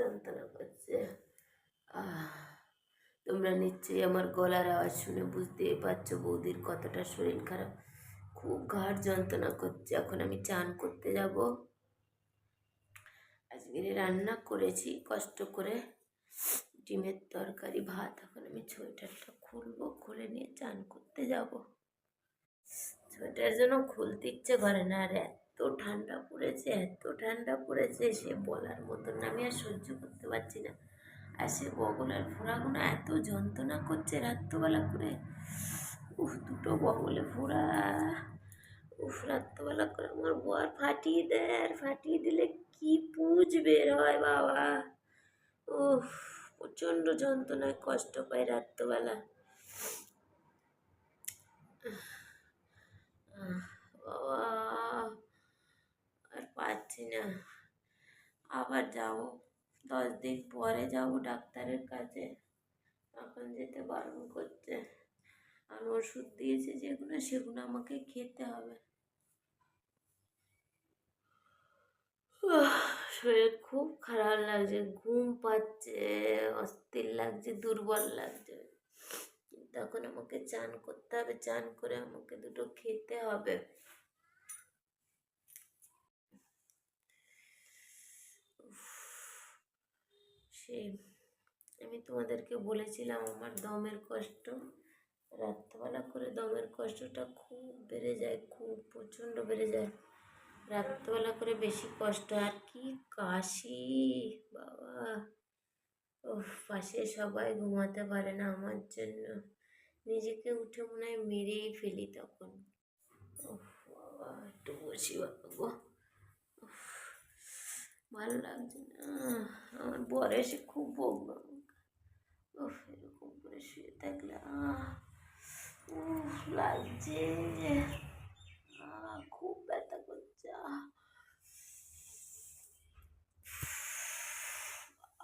যন্ত্রণা করছে। তোমরা নিশ্চয়ই আমার গলার আওয়াজ শুনে বুঝতেই পারছ বৌদির কতটা শরীর খারাপ। খুব ঘাড় যন্ত্রণা করছে, এখন আমি চান করতে যাব। আজকে রান্না করেছি, কষ্ট করে ডিমের তরকারি, ভাত, এখন আমি সোয়েটারটা খুলবো, খুলে নিয়ে চান করতে যাব। সোয়েটার যেন খুলতে ইচ্ছে করে না আর ঠান্ডা পড়েছে, এত ঠান্ডা পড়েছে, সে বলার মতন না, আমি আর সহ্য করতে পারছি না। আর সে বগলের ফোড়াগুলো এত যন্ত্রণা করছে রাত্রবেলা করে। উফ, দুটো বগলে ফোড়া। উফ, রাত্রবেলা করে আমার বর ফাটিয়ে দেয়, আর ফাটিয়ে দিলে কি পুজ বের হয় বাবা। উফ, প্রচণ্ড যন্ত্রণায় কষ্ট পাই রাত্রবেলা আহ, বাবা পাচ্ছি না। আবার যাব। দশ দিন পরে যাব ডাক্তারের কাছে। এখন যেতে বারণ করছে। আর ওষুধ দিয়েছে যেগুলো, সেগুলো আমাকে খেতে হবে। শরীর খুব খারাপ লাগছে। ঘুম পাচ্ছে, অস্থির লাগছে, দুর্বল লাগছে। তখন আমাকে চান করতে হবে, চান করে আমাকে দুটো খেতে হবে। সেই আমি তোমাদেরকে বলেছিলাম আমার দমের কষ্ট। রাত্রেবেলা করে দমের কষ্টটা খুব বেড়ে যায়, খুব প্রচণ্ড বেড়ে যায়। রাত্রেবেলা করে বেশি কষ্ট, আর কি কাশি, বাবা। ও পাশে সবাই ঘুমাতে পারে না আমার জন্য। নিজেকে উঠে মনে হয় মেরেই ফেলি তখন। ওহ বাবা, একটু বসি বাবা ভালো লাগছে না। আমার বর এসে খুব বকবে আমাকে এরকম করে শুয়ে থাকলে লাগছে। খুব ব্যথা করছে।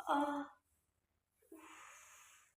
আহ